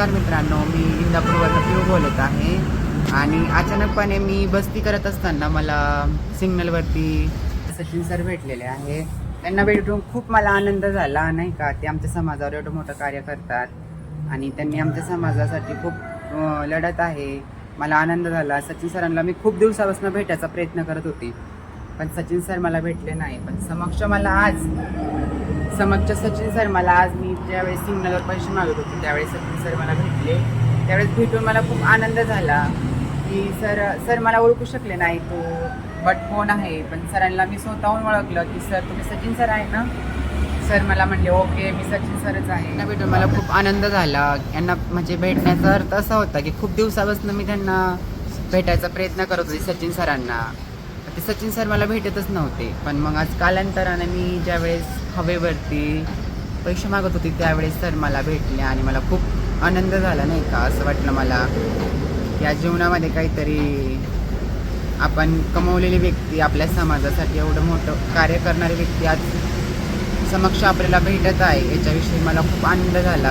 नमस्कार मित्रांनो मी इंदापूरवरनं पिऊ बोलत आहे. आणि अचानकपणे मी बस्ती करत असताना मला सिग्नलवरती सचिन सर भेटलेले आहे. त्यांना भेटून खूप मला आनंद झाला नाही का? ते आमच्या समाजावर एवढं मोठं कार्य करतात. आणि त्यांनी आमच्या समाजासाठी खूप लढत आहे. मला आनंद झाला. सचिन सरांना मी खूप दिवसापासून भेटायचा प्रयत्न करत होती. पण सचिन सर मला भेटले नाही. पण समक्ष मला आज समक्ष सचिन सर मला आज मी ज्यावेळेस सिग्नलवर पैसे मागत होते त्यावेळेस सचिन सर मला भेटले. त्यावेळेस भेटून मला खूप आनंद झाला की सर सर मला ओळखू शकले नाही तो बट कोण आहे? पण सरांना मी स्वतःहून ओळखलं की सर तुम्ही सचिन सर आहे ना? सर मला म्हणले ओके मी सचिन सरच आहे. त्यांना भेटून मला खूप आनंद झाला. यांना म्हणजे भेटण्याचा अर्थ असा होता की खूप दिवसापासून मी त्यांना भेटायचा प्रयत्न करत होते सचिन सरांना. ते सचिन सर मला भेटतच नव्हते. पण मग आज कालांतराने मी ज्यावेळेस हवेवरती पैसे मागत होते त्यावेळेस सर मला भेटले आणि मला खूप आनंद झाला नाही का? असं वाटलं मला या जीवनामध्ये काहीतरी आपण कमवलेली व्यक्ती आपल्या समाजासाठी एवढं मोठं कार्य करणारी व्यक्ती आज समक्ष आपल्याला भेटत आहे. याच्याविषयी मला खूप आनंद झाला.